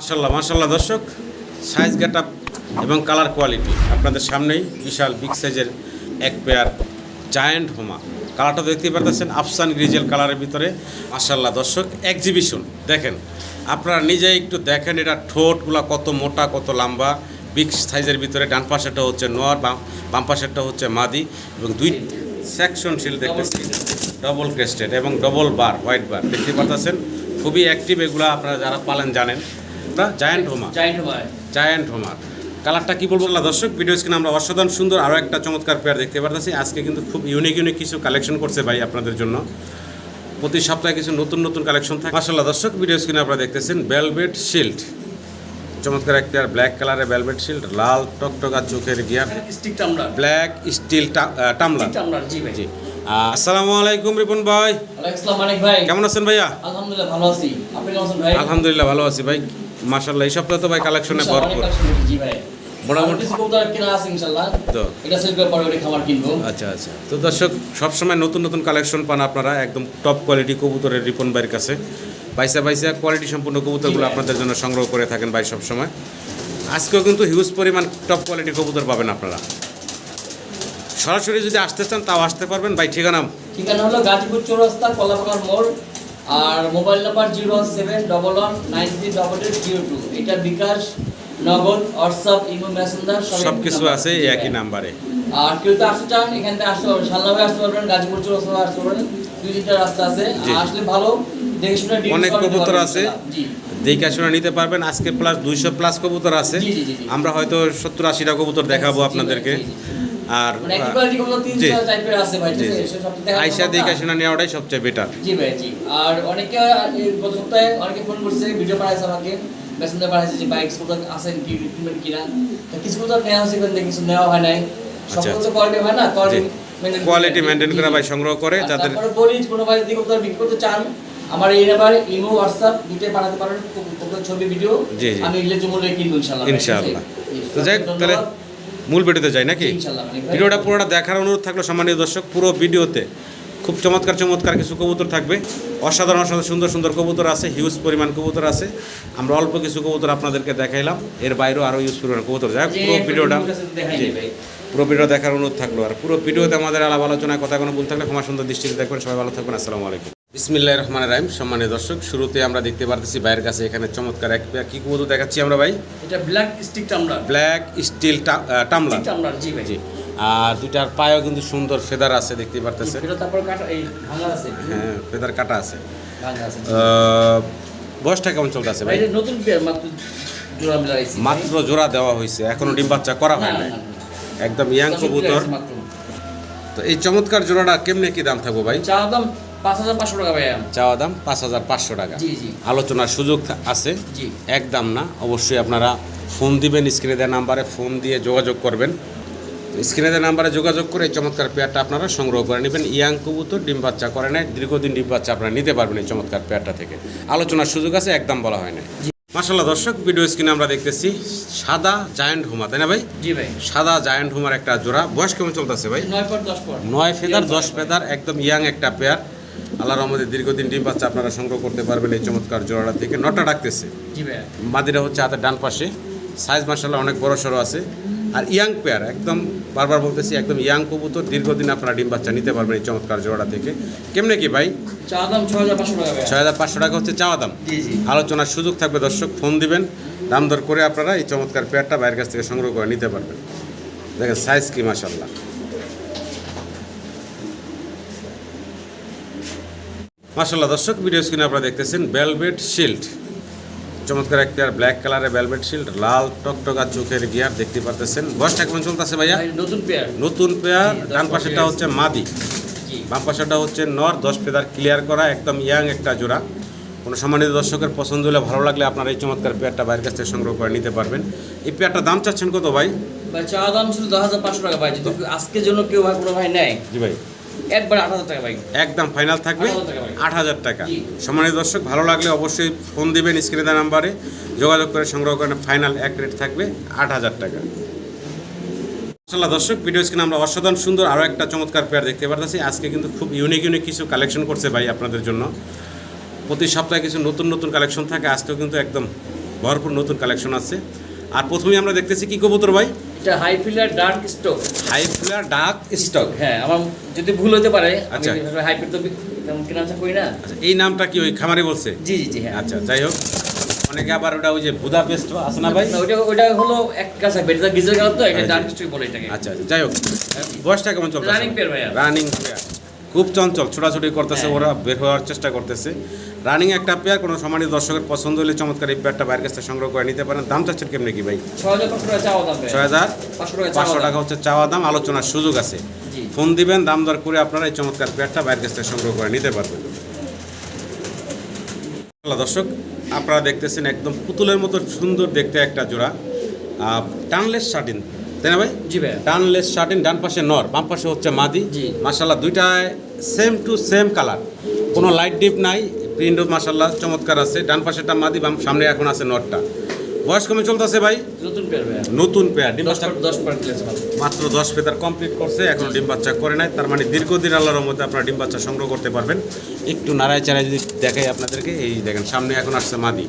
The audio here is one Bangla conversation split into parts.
মাসাল্লাহ মাসাল্লাহ দর্শক সাইজ গেট এবং কালার কোয়ালিটি আপনাদের সামনেই বিশাল বিগ সাইজের এক পেয়ার জায়ান্ট হোমা কালারটা দেখতে পারতেছেন আফসান গ্রিজেল কালারের ভিতরে। মাসাল্লাহ দর্শক এক্সিবিশন দেখেন, আপনারা নিজেই একটু দেখেন এটা ঠোঁটগুলা কত মোটা, কত লম্বা। বিগ সাইজের ভিতরে ডান পাশেরটা হচ্ছে নোয়ার বাম পাশেরটা হচ্ছে মাদি এবং দুই সেকশন শিল দেখতেছি। ডবল ক্রেস্টেড এবং ডবল বার হোয়াইট বার দেখতে পারতেছেন, খুবই অ্যাক্টিভ এগুলো আপনারা যারা পালেন জানেন। এটা জায়ান্ট হোমা জাইন্ট হয় জায়ান্ট হোমা কালারটা কি বলব না দর্শক ভিডিও স্ক্রিনে আমরা অসাধারণ সুন্দর আরও একটা চমৎকার পেয়ার দেখতে পারতেছি। আজকে কিন্তু খুব ইউনিক ইউনিক কিছু কালেকশন করছে ভাই আপনাদের জন্য। প্রতি সপ্তাহে কিছু নতুন নতুন কালেকশন থাকে। মাসাল্লাহ দর্শক ভিডিও স্ক্রিনে আপনারা দেখতেছেন বেলভেট শিল্ড চমৎকার এক পেয়ার ব্ল্যাক কালারের বেলভেট শিল্ড লাল টকটকা চোখের গিয়ার ব্ল্যাক স্টিল টামলার জি ভাই। জি। আসসালামু আলাইকুম রিপন ভাই। ওয়ালাইকুম আসসালাম ভাই। কেমন আছেন ভাইয়া? আলহামদুলিল্লাহ ভালো আছি। আপনি কেমন আছেন ভাই? আলহামদুলিল্লাহ ভালো আছি ভাই। মাসাল্লাহ এই সপ্তাহে তো ভাই কালেকশনে ভরপুর। জি ভাই। মোটামুটি- কেনা আছে ইনশাআল্লাহ তো। এটা সেল করে পরে খাবার কিনবো। আচ্ছা আচ্ছা। তো দর্শক সবসময় নতুন নতুন কালেকশন পান আপনারা একদম টপ কোয়ালিটি কবুতরের রিপন ভাইয়ের কাছে। বাইসা বাইসা কোয়ালিটি সম্পূর্ণ কবুতরগুলো আপনাদের জন্য সংগ্রহ করে থাকেন ভাই সবসময়। আজকেও কিন্তু হিউজ পরিমাণ টপ কোয়ালিটি কবুতর পাবেন আপনারা। সরাসরি যদি আসতে চান তাও আসতে পারবেন। ভাই ঠিকানা? ঠিকানা হলো গাজীপুর চৌরাস্তা কলাপাকার মোড় আর mobile number zero one seven double one nine three double eight zero two. এটা বিকাশ নগদ হোয়াটসঅ্যাপ ইমো মেসেঞ্জার সব কিছু আছে এই একই নাম্বারে। আর কেউ তো আসতে চান এখান থেকে আসতে পারবেন। সাল্লামে আসতে পারবেন গাজীপুর চৌরাস্তা আসতে পারবেন। দুই তিনটা রাস্তা আছে। আসলে ভালো দেখে শুনে অনেক কবুতর আছে। জি। দেখে শুনে নিতে পারবেন। আজকে প্লাস দুইশো প্লাস কবুতর আছে। আমরা হয়তো সত্তর আশিটা কবুতর দেখাবো আপনাদেরকে। আর মানে জি। আছে আছে? আইসা দেখে শুনে নেওয়াটাই সবচেয়ে বেটার জি ভাই জি। আর অনেকে গত সপ্তাহে অনেকে ফোন করছে ভিডিও পাঠাইছে আমাকে মেসেঞ্জার পাঠাইছে যে বাইক স্কুটার আছেন কি কিনবেন কিনা? তো কিছু স্কুটার নেওয়া হয়েছে কিন্তু কিছু নেওয়া হয় নাই। আচ্ছা, তো কোয়ালিটি হয় না কোয়ালিটি কোয়ালিটি মেনটেন করে ভাই সংগ্রহ করে যাদের বলি কোনো ভাই যদি কবুতর বিক্রি করতে চান আমার এই নাম্বার ইমো হোয়াটসঅ্যাপ দুটোই পাঠাতে পারেন ছবি ভিডিও। আমি এগুলো জমলে কিনবো ইনশাআল্লাহ আছে? ইনশাআল্লাহ। তো যাই তাহলে। মূল ভিডিওতে যাই নাকি। ভিডিওটা পুরোটা দেখার অনুরোধ থাকল সম্মানীয় দর্শক পুরো ভিডিওতে খুব চমৎকার চমৎকার কিছু কবুতর থাকবে। অসাধারণ অসাধারণ সুন্দর সুন্দর কবুতর আছে হিউজ পরিমাণ কবুতর আছে। আমরা অল্প কিছু কবুতর আপনাদেরকে দেখাইলাম এর বাইরেও আরও হিউজ পরিমাণ কবুতর। যাই পুরো ভিডিওটা। পুরো ভিডিও দেখার অনুরোধ থাকল। আর পুরো ভিডিওতে আমাদের আলাপ আলোচনায় কথা কোনো ভুল থাকলে ক্ষমা সুন্দর দৃষ্টিতে দেখবেন। সবাই ভালো থাকবেন। আসসালামু আলাইকুম। বিসমিল্লাহ রহমান রাহিম। সম্মানীয় দর্শক শুরুতে আমরা দেখতে পারতেছি ভাইয়ের কাছে এখানে চমৎকার এক কি কবুতর দেখাচ্ছি আমরা ভাই? এটা black stick tumbler black steel tumbler stick tumbler জি ভাই। জি। আর দুইটার পায়েও কিন্তু সুন্দর ফেদার আছে দেখতে পারতেছে তারপর কাটা এই ভাঙা আছে। হ্যাঁ ফেদার কাটা আছে। ভাঙা আছে বয়সটা কেমন চলতেছে ভাই? ভাই নতুন মাত্র জোড়া মিলাইছি মাত্র জোড়া দেওয়া হয়েছে এখনও ডিম বাচ্চা করা হয় না একদম ইয়াং কবুতর। তো এই চমৎকার জোড়াটা কেমনে কি দাম থাকব ভাই? চা দাম পাঁচ হাজার পাঁচশো টাকা ভাই চাওয়া দাম পাঁচ হাজার পাঁচশো টাকা। জি জি। আলোচনার সুযোগ আছে। জি। একদম না। অবশ্যই আপনারা ফোন দিবেন স্ক্রিনে দেওয়া নাম্বারে ফোন দিয়ে যোগাযোগ করবেন। স্ক্রিনে দেওয়া নাম্বারে যোগাযোগ করে এই চমৎকার পেয়ারটা আপনারা সংগ্রহ করে নেবেন। ইয়াং কবুতর ডিম বাচ্চা করে নেয় দীর্ঘদিন ডিম বাচ্চা আপনারা নিতে পারবেন এই চমৎকার পেয়ারটা থেকে। আলোচনার সুযোগ আছে একদম বলা হয় না মাসাল্লাহ দর্শক ভিডিও স্ক্রিনে আমরা দেখতেছি সাদা জায়ান্ট হুমা তাই না ভাই? জি ভাই। সাদা জায়ান্ট হুমার একটা জোড়া। বয়স কেমন চলতেছে ভাই? নয় ফেদার দশ ফেদার একদম ইয়াং একটা পেয়ার। আল্লাহ রহমদের দীর্ঘদিন ডিম বাচ্চা আপনারা সংগ্রহ করতে পারবেন এই চমৎকার জোড়াটা থেকে। নটা ডাকতেছে। মাদিরা হচ্ছে হাতের ডান পাশে। সাইজ মার্শাল্লাহ অনেক বড় সড়ো আছে। আর ইয়াং পেয়ার একদম বারবার বলতেছি একদম ইয়াং কবুতর দীর্ঘদিন আপনারা ডিম বাচ্চা নিতে পারবেন এই চমৎকার জোড়া থেকে। কেমনে কি ভাই? চা দাম ছ হাজার পাঁচশো টাকা ছয় হাজার পাঁচশো টাকা হচ্ছে চাওয়া দাম। আলোচনার সুযোগ থাকবে দর্শক ফোন দিবেন। দাম দর করে আপনারা এই চমৎকার পেয়ারটা বাইরের কাছ থেকে সংগ্রহ করে নিতে পারবেন। দেখেন সাইজ কি মাসাল্লাহ মাসাল্লাহ দর্শক ভিডিও স্ক্রিনে আপনারা দেখতেছেন বেলভেট শিল্ড চমৎকার একটা ব্ল্যাক কালারের বেলভেট শিল্ড লাল টকটকা চোখের গিয়ার দেখতে পারতেছেন। বয়সটা কেমন চলতেছে ভাইয়া? নতুন পেয়ার নতুন পেয়ার ডান পাশেরটা হচ্ছে মাদি। বাম পাশেরটা হচ্ছে নর দশ পেদার ক্লিয়ার করা একদম ইয়াং একটা জোড়া। কোনো সম্মানিত দর্শকের পছন্দ হলে ভালো লাগলে আপনারা এই চমৎকার পেয়ারটা বাইরের কাছ থেকে সংগ্রহ করে নিতে পারবেন। এই পেয়ারটার দাম চাচ্ছেন কত ভাই? ভাই চা দাম শুধু দশ হাজার পাঁচশো টাকা ভাই। যদি আজকের জন্য কেউ ভাই কোনো ভাই নেয়। জি ভাই। একবার আট হাজার টাকা ভাই একদম ফাইনাল থাকবে 8,000 টাকা ভাই। আট হাজার টাকা। সম্মানিত দর্শক ভালো লাগলে অবশ্যই ফোন দিবেন স্ক্রিনে দেওয়া নাম্বারে যোগাযোগ করে সংগ্রহ করেন ফাইনাল এক রেট থাকবে আট হাজার টাকা। মাশাআল্লাহ দর্শক ভিডিও স্ক্রিনে আমরা অসাধারণ সুন্দর আরও একটা চমৎকার পেয়ার দেখতে পারতেছি। আজকে কিন্তু খুব ইউনিক ইউনিক কিছু কালেকশন করছে ভাই আপনাদের জন্য। প্রতি সপ্তাহে কিছু নতুন নতুন কালেকশন থাকে। আজকেও কিন্তু একদম ভরপুর নতুন কালেকশন আছে। আর প্রথমেই আমরা দেখতেছি কি কবুতর ভাই? এটা high flyer dark stock high flyer dark stock হ্যাঁ আমার যদি ভুল হতে পারে আচ্ছা। হাই ফিল তো কেনা করি না। আচ্ছা এই নামটা কি ওই খামারে বলছে? জি জি জি হ্যাঁ। আচ্ছা যাই হোক। অনেকে আবার ওটা ওই যে ভুদা পেস্ট আছে না ভাই? ওটা ওইটা হলো এক কাছে বেটা গিজার গাল তো এটা আচ্ছা। ডার্ক স্টক বলে এটাকে। আচ্ছা আচ্ছা যাই হোক। বয়সটা কেমন চলছে রানিং পেয়ার ভাইয়া। রানিং পেয়ার খুব চঞ্চল ছোটাছুটি করতেছে হ্যাঁ। ওরা বের হওয়ার চেষ্টা করতেছে। রানিং একটা পেয়ার কোনো সম্মানিত দর্শকের পছন্দ হলে চমৎকার এই পেয়ারটা বাইরের কাছ সংগ্রহ করে নিতে পারেন। দাম চাচ্ছেন কেমনি কি ভাই? ছয় হাজার পাঁচশো টাকা হচ্ছে চাওয়া দাম আলোচনার সুযোগ আছে। ফোন দিবেন দাম দর করে আপনারা এই চমৎকার পেয়ারটা বাইরের কাছ থেকে সংগ্রহ করে নিতে পারবেন। দর্শক আপনারা দেখতেছেন একদম পুতুলের মতো সুন্দর দেখতে একটা জোড়া টানলেস শার্টিন তাই না ভাই? জি ভাইয়া। ডানলেস শার্টিন ডান পাশে নর বাম পাশে হচ্ছে মাদি। জি। মাসাল্লাহ দুইটায় সেম টু সেম কালার কোনো লাইট ডিপ নাই প্রিন্টও মাসাল্লাহ চমৎকার আছে। ডান পাশেটা মাদি বাম সামনে এখন আছে নরটা। বয়স কমে চলতেছে ভাই? নতুন পেয়ার নতুন পেয়ার ডিম বাচ্চা দশ মাত্র দশ পেতার কমপ্লিট করছে এখনও ডিম বাচ্চা করে নাই। তার মানে দীর্ঘদিন আল্লাহর মধ্যে আপনারা ডিম বাচ্চা সংগ্রহ করতে পারবেন। একটু নাড়ায় চাড়ায় যদি দেখাই আপনাদেরকে এই দেখেন সামনে এখন আসছে মাদি।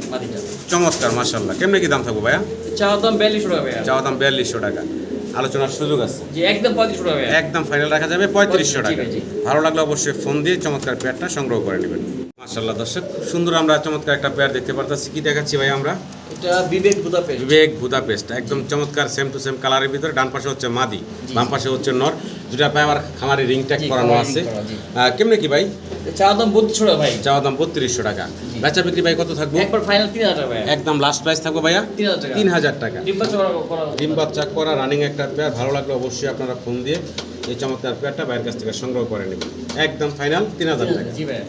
চমৎকার মাসাল্লাহ কেমনি কি দাম থাকব ভাইয়া? চাওয়া দাম বিয়াল্লিশশো টাকা চাওয়া দাম বিয়াল্লিশশো টাকা। আলোচনার সুযোগ আছে। একদম পঁয়ত্রিশশো টাকা। একদম ফাইনাল রাখা যাবে পঁয়ত্রিশশো টাকা। ভালো লাগলে অবশ্যই ফোন দিয়ে চমৎকার পেয়ারটা সংগ্রহ করে নেবেন। মার্শাল্লাহ দর্শক খুব সুন্দর আমরা চমৎকার একটা পেয়ার দেখতে পারতেছি। কি দেখাচ্ছি ভাই আমরা? এটা বিবেক বুদাপেস্ট বিবেক বুদাপেস্ট একদম চমৎকার সেম টু সেম কালারের ভিতরে। ডান পাশে হচ্ছে মাদি বাম পাশে হচ্ছে নর। দুটা পায়ে আমার খামারে রিং ট্যাগ জি, করানো আছে। কেমনে কি ভাই? চাওয়া দাম বত্রিশশো টাকা ভাই। চাওয়া দাম বত্রিশশো টাকা। বেচা বিক্রি ভাই কত থাকব? একবার ফাইনাল তিন হাজার টাকা ভাইয়া একদম লাস্ট প্রাইস থাকব ভাইয়া? তিন হাজার টাকা। ডিম বাচ্চা করা- রানিং একটা পেয়ার ভালো লাগলে অবশ্যই আপনারা ফোন দিয়ে এই চমৎকার পেয়ারটা বাইরের কাছ থেকে সংগ্রহ করে নেবেন। একদম ফাইনাল তিন হাজার টাকা। জি ভাইয়া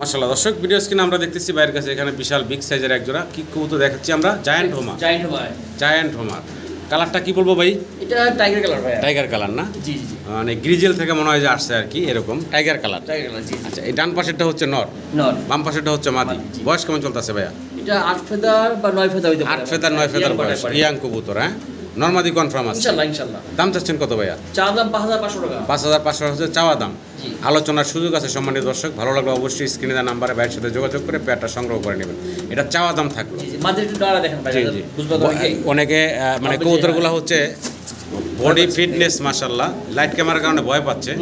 মাসাল্লাহ দর্শক ভিডিও স্ক্রিনে আমরা দেখতেছি বাইরের কাছে এখানে বিশাল বিগ সাইজের একজোড়া কি কবুতর দেখাচ্ছি আমরা? জায়ান্ট হোমা জাইন্ট ভাই জায়ান্ট হোমা কালারটা কি বলব ভাই? এটা টাইগার কালার ভাই টাইগার কালার না? জি জি মানে গ্রিজেল থেকে মনে হয় যে আসছে আর কি এরকম। টাইগার কালার টাইগার কালার জি আচ্ছা এই ডান পাশেরটা হচ্ছে নর নর বাম পাশেরটা হচ্ছে মাদি। বয়স কেমন চলতেছে ভাইয়া? এটা আট ফেদার বা নয় ফেদার হইতে পারে আট ফেদার নয় ফেদার বয়স। ইয়াং কবুতর হ্যাঁ? নর্মাদি কনফার্ম আছে। ইনশাল্লাহ ইনশাল্লাহ। দাম চাচ্ছেন কত ভাইয়া? চা দাম পাঁচ হাজার পাঁচশো টাকা। পাঁচ হাজার পাঁচশো হচ্ছে চাওয়া দাম। আলোচনার সুযোগ আছে সম্মানিত দর্শক ভালো লাগলে অবশ্যই স্ক্রিনে দেওয়া নাম্বারে ভাইয়ের সাথে যোগাযোগ করে পেয়ারটা সংগ্রহ করে নেবেন। এটা চাওয়া দাম থাকল। জি জি। অনেকে মানে কবুতরগুলো হচ্ছে বডি ফিটনেস মাসাল্লাহ লাইট ক্যামেরার কারণে ভয় পাচ্ছে।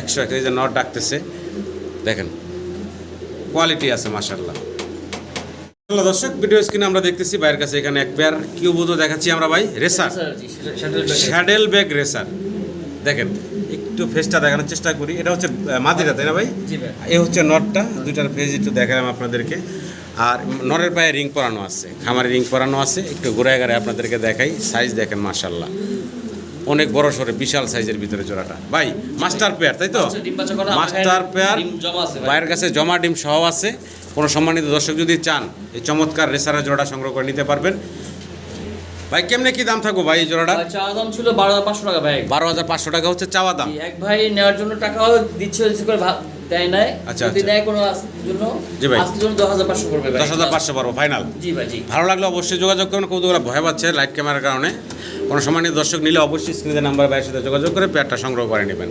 একশো এক যে নট ডাকতেছে। দেখেন কোয়ালিটি আছে মাসাল্লাহ হ্যালো দর্শক ভিডিও স্ক্রিনে আমরা দেখতেছি বাইরের কাছে এখানে এক পেয়ার কিউবুদো দেখাচ্ছি আমরা ভাই? রেসার শ্যাডেল ব্যাগ রেসার দেখেন একটু ফেসটা দেখানোর চেষ্টা করি। এটা হচ্ছে মাদিরা তাই না ভাই? এ হচ্ছে নটটা দুইটার ফেজ একটু দেখালাম আপনাদেরকে। আর নরের পায়ে রিং পরানো আছে খামারে রিং পরানো আছে। একটু ঘুরে গাড়ে আপনাদেরকে দেখাই। সাইজ দেখেন মাশাল্লাহ অনেক বড় সরে বিশাল সাইজের ভিতরে জোড়াটা। ভাই মাস্টার পেয়ার তাই তো? মাস্টার পেয়ার ভাইয়ের কাছে জমা ডিম সহ আছে। কোনো সম্মানিত দর্শক যদি চান এই চমৎকার রেসারা জোড়া সংগ্রহ করে নিতে পারবেন। ভাই কেমনে কি দাম থাকব ভাই এই জোড়াটা? চাওয়া দাম ছিল বারো হাজার পাঁচশো টাকা ভাই। বারো হাজার পাঁচশো টাকা হচ্ছে চাওয়া দাম। এক ভাই নেওয়ার জন্য টাকাও দিচ্ছে করে দেয় নাই আচ্ছা, যদি আচ্ছা। দেয় কোনো জন্য জি ভাই। আজকের জন্য দশ হাজার পাঁচশো করবে ভাই। দশ হাজার পাঁচশো পারব ফাইনাল জি ভাই জি। ভালো লাগলে অবশ্যই যোগাযোগ করুন কৌতুকরা ভয় পাচ্ছে লাইট ক্যামেরার কারণে। কোনো সম্মানিত দর্শক নিলে অবশ্যই স্ক্রিনের নাম্বার বাইরের সাথে যোগাযোগ করে পেয়ারটা সংগ্রহ করে নেবেন।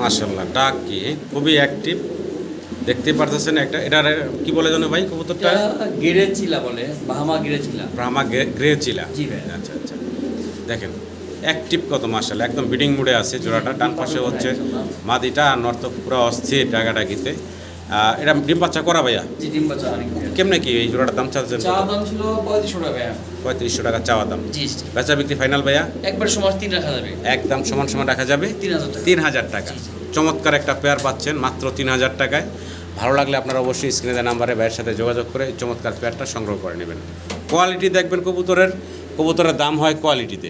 মাশাল্লাহ ডাক কি? খুবই অ্যাক্টিভ দেখতে পারতেছেন একটা এটা কি বলে জানো ভাই কবুতরটা? গিরে চিলা বলে বাহামা গিরে চিলা। ব্রাহ্মা গ্রে চিলা। জি ভাই। আচ্ছা আচ্ছা। দেখেন অ্যাক্টিভ কত মাসাল একদম বিডিং মুডে আছে জোড়াটা। ডান পাশে হচ্ছে মাদিটা আর নর্থ পুরো অস্থির ডাকাডাকিতে এটা ডিম বাচ্চা করা ভাইয়া? কেমনে কি এই জোড়াটার দাম চাচ্ছেন চা দাম ছিল পঁয়ত্রিশশো টাকা পঁয়ত্রিশশো টাকা চাওয়া দাম। বেচা বিক্রি ফাইনাল ভাইয়া? একবার সময় তিন রাখা যাবে। একদম সমান সমান রাখা যাবে? তিন হাজার টাকা। চমৎকার একটা পেয়ার পাচ্ছেন মাত্র তিন হাজার টাকায়। ভালো লাগলে আপনারা অবশ্যই স্ক্রিনে দেওয়া নাম্বারে ভাইয়ের সাথে যোগাযোগ করে চমৎকার পেয়ারটা সংগ্রহ করে নেবেন। কোয়ালিটি দেখবেন কবুতরের। কবুতরের দাম হয় কোয়ালিটিতে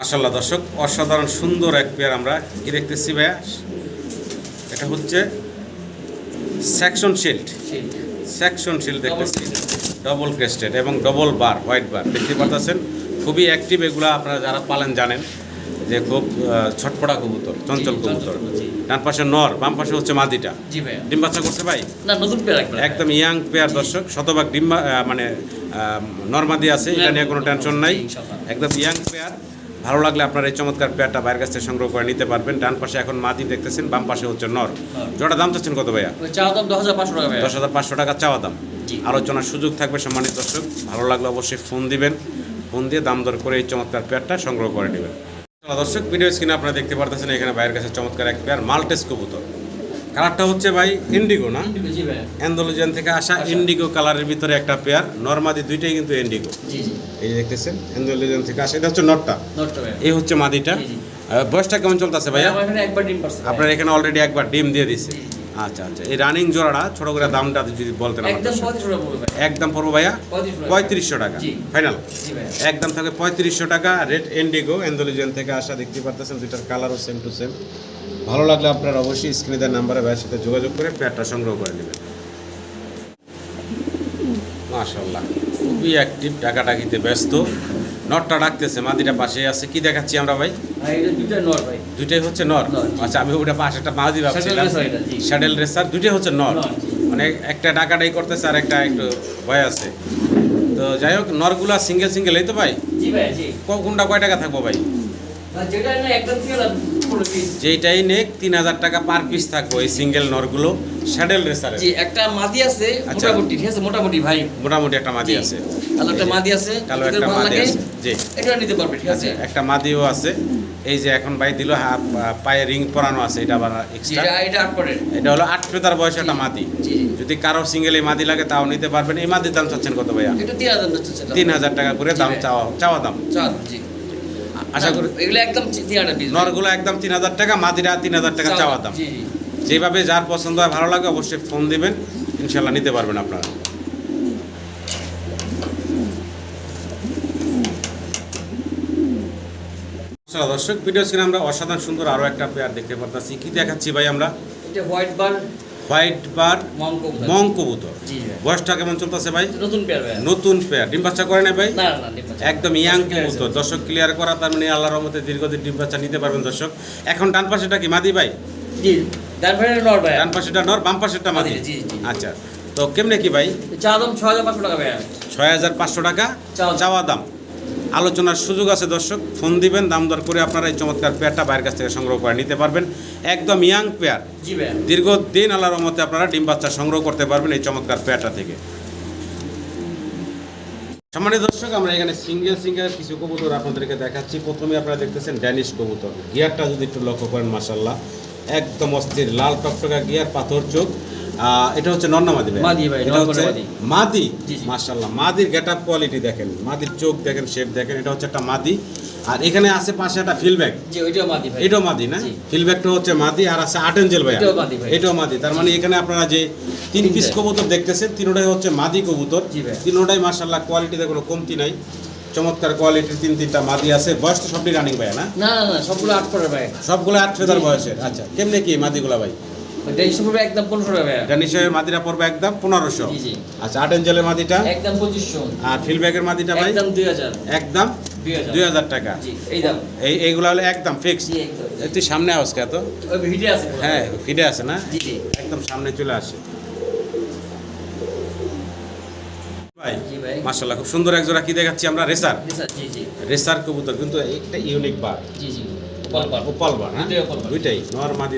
মাসাল্লাহ দর্শক অসাধারণ সুন্দর এক পেয়ার আমরা। কি দেখতেছি ভাইয়া? এটা হচ্ছে সেকশন শিল্ড সেকশন শিল্ড দেখতেছি। ডবল ক্রেস্টেড এবং ডবল বার হোয়াইট বার দেখতে পাচ্ছেন খুবই অ্যাক্টিভ এগুলো আপনারা যারা পালেন জানেন যে খুব ছটপটা কবুতর চঞ্চল কবুতর। ডান পাশে নর বাম পাশে হচ্ছে মাদিটা। ডিম বাচ্চা করছে ভাই? না নতুন পেয়ার একদম ইয়াং পেয়ার দর্শক শতভাগ ডিম বা- আহ, মানে নর্মাদি আছে এটা নিয়ে কোনো টেনশন নাই। একদম ইয়াং পেয়ার ভালো লাগলে আপনার এই চমৎকার পেয়ারটা বাইরের কাছ থেকে সংগ্রহ করে নিতে পারবেন। ডান পাশে এখন মাদি দেখতেছেন বাম পাশে হচ্ছে নর। জোড়া দাম চাচ্ছেন কত ভাইয়া? চাওয়া দাম দশ হাজার পাঁচশো টাকা দশ হাজার পাঁচশো টাকা চাওয়া দাম। আলোচনার সুযোগ থাকবে সম্মানিত দর্শক। ভালো লাগলে অবশ্যই ফোন দিবেন। ফোন দিয়ে দাম দর করে এই চমৎকার পেয়ারটা সংগ্রহ করে নেবেন। দর্শক ভিডিও স্ক্রিনে আপনারা দেখতে পারতেছেন এখানে বাইরের কাছে চমৎকার এক পেয়ার মাল্টেস কবুতর। কালারটা হচ্ছে ভাই ইন্ডিগো না? অ্যান্ডোলজিয়ান থেকে আসা ইন্ডিগো কালারের ভিতরে একটা পেয়ার নর্মাদি দুইটাই কিন্তু ইন্ডিগো এই যে দেখতেছেন অ্যান্ডোলজিয়ান থেকে আসা। এটা হচ্ছে নটটা এই হচ্ছে মাদিটা। বয়সটা কেমন চলতেছে ভাইয়া? আপনার এখানে অলরেডি একবার ডিম দিয়ে দিছে। আচ্ছা আচ্ছা। এই রানিং জোড়াটা ছোট করে দামটা যদি বলতেন একদম পড়বে ভাইয়া। পঁয়ত্রিশশো টাকা। ফাইনাল একদম থাকে পঁয়ত্রিশশো টাকা। রেড এন্ডিগো অ্যান্ডোলিজিয়ান থেকে আসা দেখতে পারতেছেন দুইটার কালারও সেম টু সেম ভালো লাগলে আপনারা অবশ্যই স্ক্রিনে দেওয়ার নাম্বারে ভাইয়ের সাথে যোগাযোগ করে প্যাডটা সংগ্রহ করে নেবেন। মাশাল্লাহ খুবই অ্যাক্টিভ টাকাটাকিতে ব্যস্ত। নটটা ডাকতেছে মাদিটা পাশে আছে। কি দেখাচ্ছি আমরা ভাই? দুইটাই হচ্ছে নর আচ্ছা আমি ওটা পাশে একটা মাদি ভাবছিলাম। শ্যাডেল রেসার দুইটাই হচ্ছে নর মানে একটা ডাকাটাই করতেছে আর একটা একটু ভয় আছে। তো যাই হোক নরগুলা সিঙ্গেল সিঙ্গেল এই তো ভাই? কোনটা কয় টাকা থাকব ভাই? যেটা একদম যেইটাই নেক তিন হাজার টাকা পার পিস থাকব এই সিঙ্গেল নরগুলো শ্যাডেল রেসারে জি একটা মাদি আছে আচ্ছা। মোটামুটি ঠিক আছে? মোটামুটি ভাই। মোটামুটি একটা মাদি আছে। কালো একটা মাদি আছে কালো একটা মাদি আছে জি। এটা নিতে পারবে ঠিক আছে? আচ্ছা একটা মাদিও আছে। এই যে এখন ভাই দিল পায়ে রিং পরানো আছে এটা আবার এক্সট্রা এটা এটা আট পরের এটা হলো আট পেতার বয়স একটা মাদি। যদি কারও সিঙ্গেল এই মাদি লাগে তাও নিতে পারবেন। এই মাদির দাম চাচ্ছেন কত ভাইয়া? এটা তিন হাজার টাকা করে দাম চাওয়া চাওয়া দাম জি। আশা করি। এগুলো একদম তিন হাজার নরগুলো একদম তিন হাজার টাকা মাদিরা তিন হাজার টাকা চাওয়া দাম। যেভাবে যার পছন্দ হয় ভালো লাগে অবশ্যই ফোন দিবেন। ইনশাল্লাহ নিতে পারবেন আপনারা। দর্শক ভিডিও স্ক্রিনে আমরা অসাধারণ সুন্দর আরও একটা পেয়ার দেখতে পারতেছি। কি দেখাচ্ছি ভাই আমরা? এটা হোয়াইট বার হোয়াইট বার মং কবুতর। বয়সটা কেমন চলতেছে ভাই? নতুন পেয়ার ভাই। নতুন পেয়ার ডিম বাচ্চা করে না ভাই। একদম ইয়াং কবুতর। দর্শক ক্লিয়ার করা তার মানে আল্লাহর রহমতে দীর্ঘদিন ডিম বাচ্চা নিতে পারবেন দর্শক। এখন ডান পাশেটা কি মাদি ভাই? জি ডান ভাইয়ের নর ভাই। ডান পাশেটা নর বাম পাশেটা মাদি? জি, জি, জি। আচ্ছা তো কেমনে কি ভাই? চা দাম ছ হাজার পাঁচশো টাকা ভাই। ছয় হাজার পাঁচশো টাকা। চাওয়া দাম। আলোচনার সুযোগ আছে দর্শক ফোন দিবেন দাম দর করে আপনারা এই চমৎকার পেয়ারটা বাইরের কাছ থেকে সংগ্রহ করে নিতে পারবেন। একদম ইয়াং পেয়ার। দীর্ঘদিন আল্লাহর রহমতে আপনারা ডিম বাচ্চা সংগ্রহ করতে পারবেন এই চমৎকার পেয়ারটা থেকে। সম্মানিত দর্শক আমরা এখানে সিঙ্গেল সিঙ্গেল কিছু কবুতর আপনাদেরকে দেখাচ্ছি। প্রথমে আপনারা দেখতেছেন ড্যানিশ কবুতর। গিয়ারটা যদি একটু লক্ষ্য করেন মাসাল্লাহ একদম অস্থির লাল টকটকা গিয়ার পাথর চোখ। এটা হচ্ছে নন্নামাদি ভাই। মাদি ভাই, এটা হচ্ছে মাদি। মাশাল্লাহ মাদির গেট আপ কোয়ালিটি দেখেন মাদির চোখ দেখেন শেপ দেখেন এটা হচ্ছে একটা মাদি। আর এখানে আছে পাশে একটা ফিলব্যাক জি ওইটাও মাদি ভাই। এটাও মাদি না। ফিলব্যাকটা হচ্ছে মাদি আর আছে আট এঞ্জেল ভাই। এটাও মাদি ভাই। এটাও মাদি তার মানে এখানে আপনারা যে তিন পিস কবুতর দেখতেছেন তিনোটাই হচ্ছে মাদি কবুতর। তিনোটাই মাশাল্লাহ কোয়ালিটিতে কোনো কমতি নাই। চমৎকার কোয়ালিটির তিন তিনটা মাদি আছে। বয়স তো সবটি রানিং ভাই না? না না সবগুলো আট পরের ভাই। সবগুলো আট ফেদার বয়সের। আচ্ছা কেমনে কি মাদিগুলা ভাই? ওইটা হিসেবে পড়বে একদম পনেরোশো টাকা। এটা নিশ্চয়ই মাদিরা পড়বে একদম পনেরোশো। জি, জি। আচ্ছা আট মাদিটা? একদম পঁচিশশো। আর ফিলব্যাকের মাদিটা ভাই? একদম টাকা। জি এই দাম এই এইগুলো হলো একদম ফিক্স জি একদম। একটু সামনে কে তো আছে হ্যাঁ ফিডে আছে না? জি জি। একদম সামনে চলে আসে। ভাই খুব সুন্দর এক জোড়া কি দেখাচ্ছি আমরা? রেসার। জি জি জি। রেসার কবুতর কিন্তু একটা ইউনিক বার জি জি। হ্যাঁ? দুইটাই। নর মাদি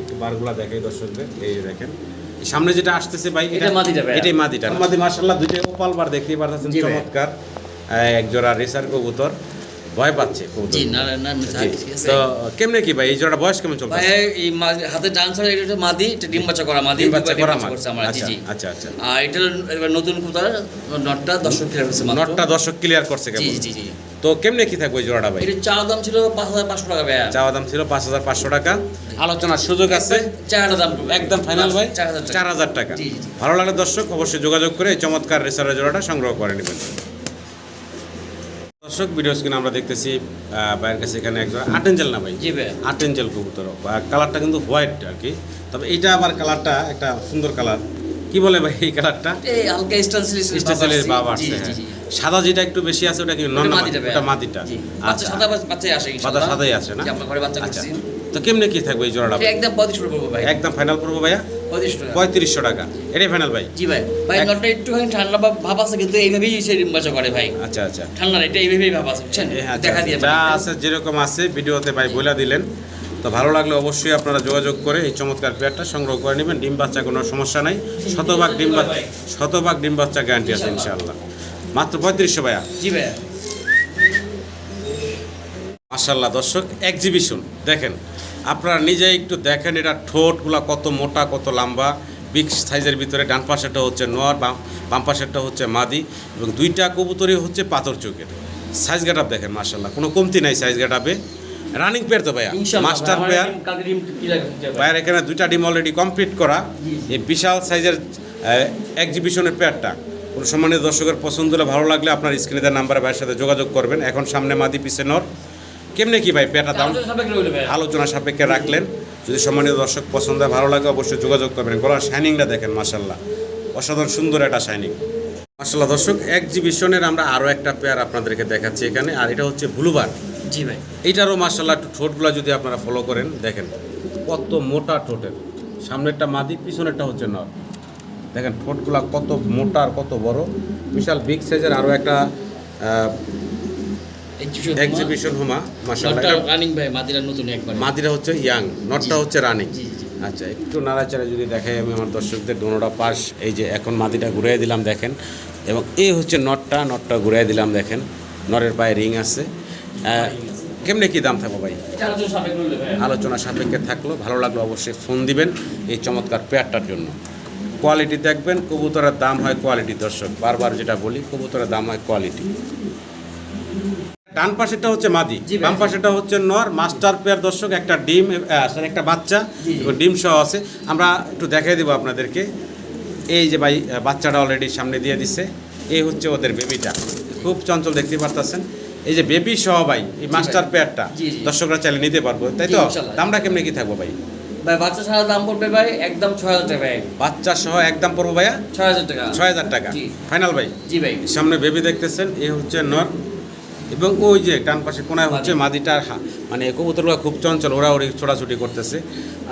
একটু বারগুলা দেখাই দর্শকদের এই দেখেন। সামনে যেটা আসতেছে ভাই এটা মাদিটা। এটাই মাদিটা মাদি মাশাল্লাহ দুইটাই ওপাল বার দেখতেই পারতেছেন চমৎকার। এক জোড়া রেসার কবুতর। ভয় পাচ্ছে জি আছে। তো কেমনে কি ভাই এই জোড়া বয়স কেমন চলছে ভাই এই হাতে ডান এটা মাদি এটা ডিম বাচ্চা করা মাদি ডিম বাচ্চা করা করছে আমার জি আচ্ছা জি। আচ্ছা আচ্ছা। আর এটা নতুন কুতার নটটা দর্শক ক্লিয়ার মাত্র। নটটা দর্শক ক্লিয়ার করছে কেমন? জি জি। তো কেমনে কি থাকবে জোড়াটা ভাই? এটা চার দাম ছিল পাঁচ হাজার পাঁচশো টাকা ভাই চাওয়া দাম ছিল পাঁচ হাজার পাঁচশো টাকা। আলোচনার সুযোগ আছে। চার হাজার দাম একদম ফাইনাল ভাই। চার হাজার টাকা। ভালো লাগলে দর্শক অবশ্যই যোগাযোগ করে চমৎকার রেসারের জোড়াটা সংগ্রহ করে নেবেন। দর্শক ভিডিও স্ক্রিনে আমরা দেখতেছি ভাইয়ের কাছে এখানে একজন আট এঞ্জেল না ভাই? জি ভাই। আট এঞ্জেল কবুতর কালারটা কিন্তু হোয়াইট আর কি। তবে এইটা আবার কালারটা একটা সুন্দর কালার কি বলে ভাই এই কালারটা এই হালকা বাবা জি জি জি। হ্যাঁ। সাদা যেটা একটু বেশি আছে ওটা কি নন ওটা বাচ্চা আচ্ছা। সাদা বাচ্চাই আসে সাদা সাদাই আছে না? আমরা ঘরে বাচ্চা আচ্ছা। তো কেমনে কি থাকবে এই জোড়াটা? একদম পড়ব ভাই। একদম ফাইনাল করব ভাইয়া? পঁয়ত্রিশশো টাকা। এটাই ফাইনাল ভাই? জি ভাই। ভাই নটটা একটুখানি ঠান্ডা ভাব ভাব আছে কিন্তু এইভাবেই সে ডিম বাচ্চা করে ভাই। আচ্ছা আচ্ছা। ঠান্ডা এটা এইভাবেই ভাব আছে বুঝছেন? আচ্ছা, দেখা আচ্ছা। দিয়ে যা আছে যেরকম আছে ভিডিওতে ভাই বলে দিলেন। তো ভালো লাগলে অবশ্যই আপনারা যোগাযোগ করে এই চমৎকার পেয়ারটা সংগ্রহ করে নেবেন। ডিম বাচ্চা কোনো সমস্যা নাই। শতভাগ ডিম বাচ্চা শতভাগ ডিম বাচ্চা গ্যারান্টি আছে ইনশাআল্লাহ মাত্র পঁয়ত্রিশশো ভাইয়া। জি ভাই মাসাল্লাহ দর্শক এক্সিবিশন দেখেন আপনারা নিজে একটু দেখেন এটা ঠোঁটগুলা কত মোটা কত লম্বা। বিগ সাইজের ভিতরে ডান পাশেরটা হচ্ছে নোয়ার বাম বাম পাশেরটা হচ্ছে মাদি এবং দুইটা কবুতরই হচ্ছে পাথর চোখের। সাইজ গেট আপ দেখেন মাসাল্লাহ কোনো কমতি নাই সাইজ গেট আপে রানিং পেয়ার তো ভাইয়া মাস্টার পেয়ার ভাইয়ের এখানে দুইটা ডিম অলরেডি কমপ্লিট করা। এই বিশাল সাইজের এক্সিবিশনের পেয়ারটা কোনো সম্মানিত দর্শকের পছন্দ হলে ভালো লাগলে আপনার স্ক্রিনে দেওয়ার নাম্বারে ভাইয়ের সাথে যোগাযোগ করবেন। এখন সামনে মাদি পিছে নর কেমনে কি ভাই পেয়ারটা দাম? আলোচনা সাপেক্ষে রাখলেন। যদি সম্মানিত দর্শক পছন্দ হয় ভালো লাগে অবশ্যই যোগাযোগ করবেন। গলার শাইনিংটা দেখেন মাসাল্লাহ অসাধারণ সুন্দর একটা শাইনিং। মাসাল্লাহ দর্শক এক্সিবিশনের আমরা আরও একটা পেয়ার আপনাদেরকে দেখাচ্ছি এখানে আর এটা হচ্ছে ব্লুবার জি ভাই। এইটারও মাসাল্লাহ একটু ঠোঁটগুলো যদি আপনারা ফলো করেন দেখেন কত মোটা ঠোঁটের। সামনেরটা মাদি পিছনেরটা হচ্ছে নর। দেখেন ঠোঁটগুলা কত মোটা আর কত বড়। বিশাল বিগ সাইজের আরও একটা এক্সিবিশন হোমা মাসাল্লাহ রানিং ভাই মাদিরা নতুন একবার। মাদিরা হচ্ছে ইয়াং নটটা হচ্ছে রানিং। আচ্ছা একটু নাড়াচাড়া যদি দেখাই আমি আমার দর্শকদের দোনোটা পাশ এই যে এখন মাদিটা ঘুরিয়ে দিলাম দেখেন এবং এই হচ্ছে নটটা নটটা ঘুরিয়ে দিলাম দেখেন নরের পায়ে রিং আছে। কেমনে কি দাম থাকব ভাই? আলোচনা সাপেক্ষে থাকল ভালো লাগল অবশ্যই ফোন দিবেন এই চমৎকার পেয়ারটার জন্য। কোয়ালিটি দেখবেন কবুতরের দাম হয় কোয়ালিটি দর্শক। বারবার যেটা বলি কবুতরের দাম হয় কোয়ালিটি ডান পাশেরটা হচ্ছে মাদি। বাম পাশেরটা হচ্ছে নর মাস্টার পেয়ার দর্শক একটা ডিম একটা বাচ্চা ডিম সহ আছে। আমরা একটু দেখাই দেবো আপনাদেরকে। এই যে ভাই বাচ্চাটা অলরেডি সামনে দিয়ে দিছে। এই হচ্ছে ওদের বেবিটা খুব চঞ্চল দেখতে পারতেছেন। এই যে বেবি সহ ভাই এই মাস্টার পেয়ারটা। দর্শকরা চাইলে নিতে পারব। তাই তো। দামটা কেমনে কি থাকব ভাই? ভাই বাচ্চা ছাড়া দাম পড়বে ভাই একদম ছয় হাজার টাকা ভাই। বাচ্চা সহ একদম পড়ব ভাইয়া? ছয় হাজার টাকা। ছয় হাজার টাকা। ফাইনাল ভাই? জি ভাই। সামনে বেবি দেখতেছেন এই হচ্ছে নর। এবং ওই যে ডান পাশে কোনায় হচ্ছে মাদিটার হা- মানে কবুতরগুলো খুব চঞ্চল ওরা ওরি ছোটাছুটি করতেছে